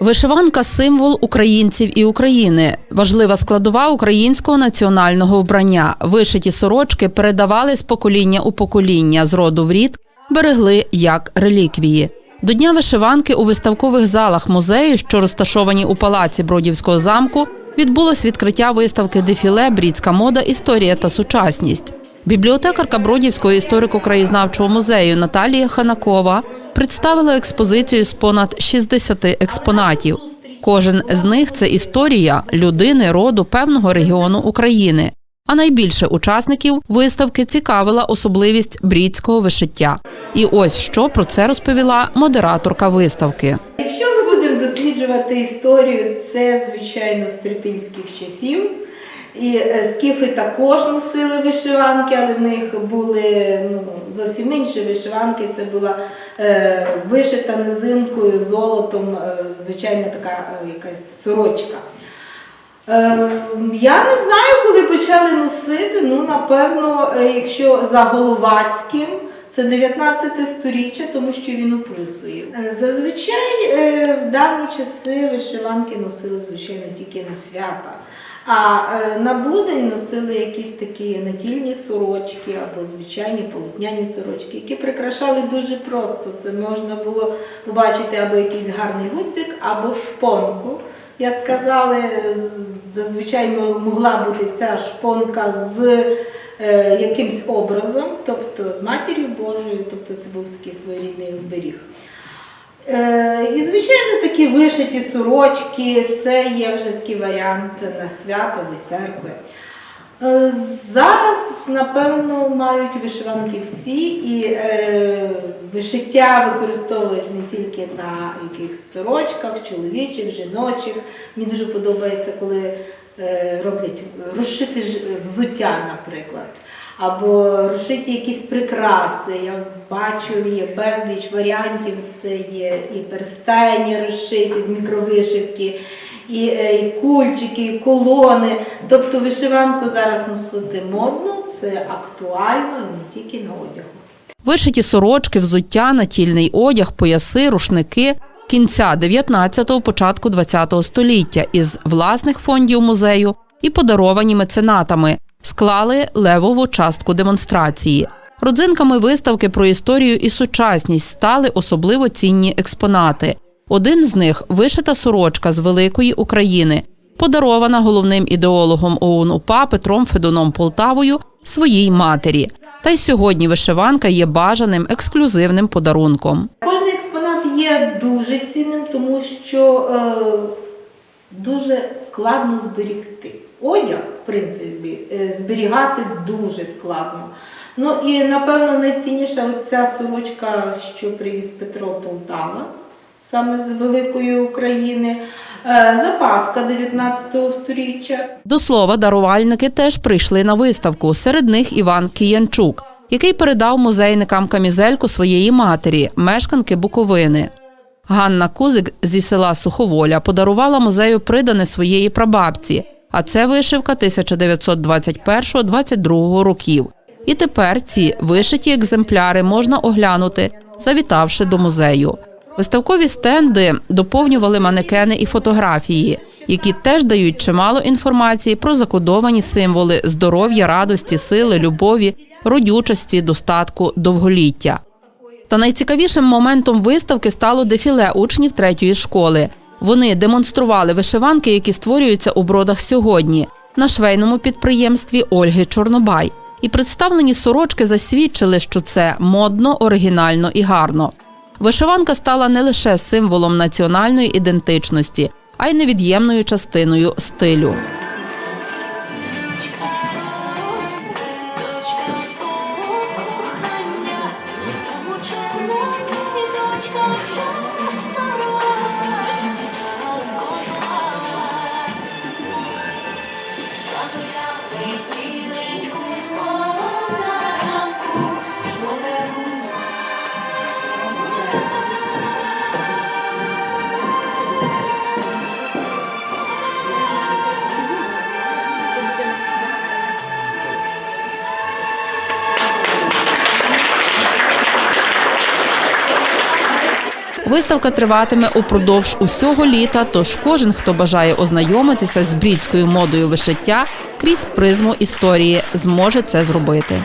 Вишиванка символ українців і України, важлива складова українського національного вбрання. Вишиті сорочки передавали з покоління у покоління, з роду в рід, берегли як реліквії. До Дня вишиванки у виставкових залах музею, що розташовані у палаці Бродівського замку, відбулось відкриття виставки дефіле Брідська мода, історія та сучасність. Бібліотекарка Бродівського історико-краєзнавчого музею Наталія Ханакова представила експозицію з понад 60 експонатів. Кожен з них це історія людини, роду певного регіону України. А найбільше учасників виставки цікавила особливість брідського вишиття. І ось що про це розповіла модераторка виставки. Якщо ми будемо досліджувати історію, це звичайно з трипільських часів. І е, скіфи також носили вишиванки, але в них були ну, зовсім інші вишиванки. Це була е, вишита низинкою, золотом, е, звичайна така е, якась сорочка. Е, я не знаю, коли почали носити. Ну, напевно, е, якщо за Головацьким, це 19 сторіччя, тому що він описує. Е, Зазвичай е, в давні часи вишиванки носили, звичайно, тільки на свята. А е, на будень носили якісь такі натільні сорочки або звичайні полотняні сорочки, які прикрашали дуже просто. Це можна було побачити або якийсь гарний гудзик, або шпонку. Як казали, зазвичай могла бути ця шпонка з е, якимсь образом, тобто з матір'ю Божою, тобто це був такий своєрідний оберіг. Е, І, звичайно, такі вишиті сорочки, це є вже такий варіант на свято до церкви. Е, Зараз, напевно, мають вишиванки всі, і е, вишиття використовують не тільки на якихось сорочках, чоловічих, жіночих. Мені дуже подобається, коли е, роблять розшити взуття, наприклад. Або розшиті якісь прикраси. Я бачу, є безліч варіантів. Це є і перстені розшиті з мікровишивки, і, е, і кульчики, і колони. Тобто вишиванку зараз носити модно, це актуально не тільки на одягу. Вишиті сорочки, взуття, натільний одяг, пояси, рушники кінця 19-го, початку 20-го століття із власних фондів музею і подаровані меценатами склали левову частку демонстрації. Родзинками виставки про історію і сучасність стали особливо цінні експонати. Один з них вишита сорочка з великої України, подарована головним ідеологом ОУН УПА Петром Федуном Полтавою своїй матері. Та й сьогодні вишиванка є бажаним ексклюзивним подарунком. Кожний експонат є дуже цінним, тому що е, дуже складно зберігти. Одяг, в принципі, е, зберігати дуже складно. Ну і напевно найцінніша ця сорочка, що привіз Петро Полтава, саме з Великої України. Е, Запаска 19 століття. До слова, дарувальники теж прийшли на виставку. Серед них Іван Кіянчук, який передав музейникам камізельку своєї матері, мешканки Буковини. Ганна Кузик зі села Суховоля подарувала музею придане своєї прабабці, а це вишивка 1921-22 років. І тепер ці вишиті екземпляри можна оглянути, завітавши до музею. Виставкові стенди доповнювали манекени і фотографії, які теж дають чимало інформації про закодовані символи здоров'я, радості, сили, любові, родючості, достатку, довголіття. Та найцікавішим моментом виставки стало дефіле учнів третьої школи. Вони демонстрували вишиванки, які створюються у бродах сьогодні на швейному підприємстві Ольги Чорнобай. І представлені сорочки засвідчили, що це модно, оригінально і гарно. Вишиванка стала не лише символом національної ідентичності, а й невід'ємною частиною стилю. Виставка триватиме упродовж усього літа. Тож кожен, хто бажає ознайомитися з брідською модою вишиття, крізь призму історії, зможе це зробити.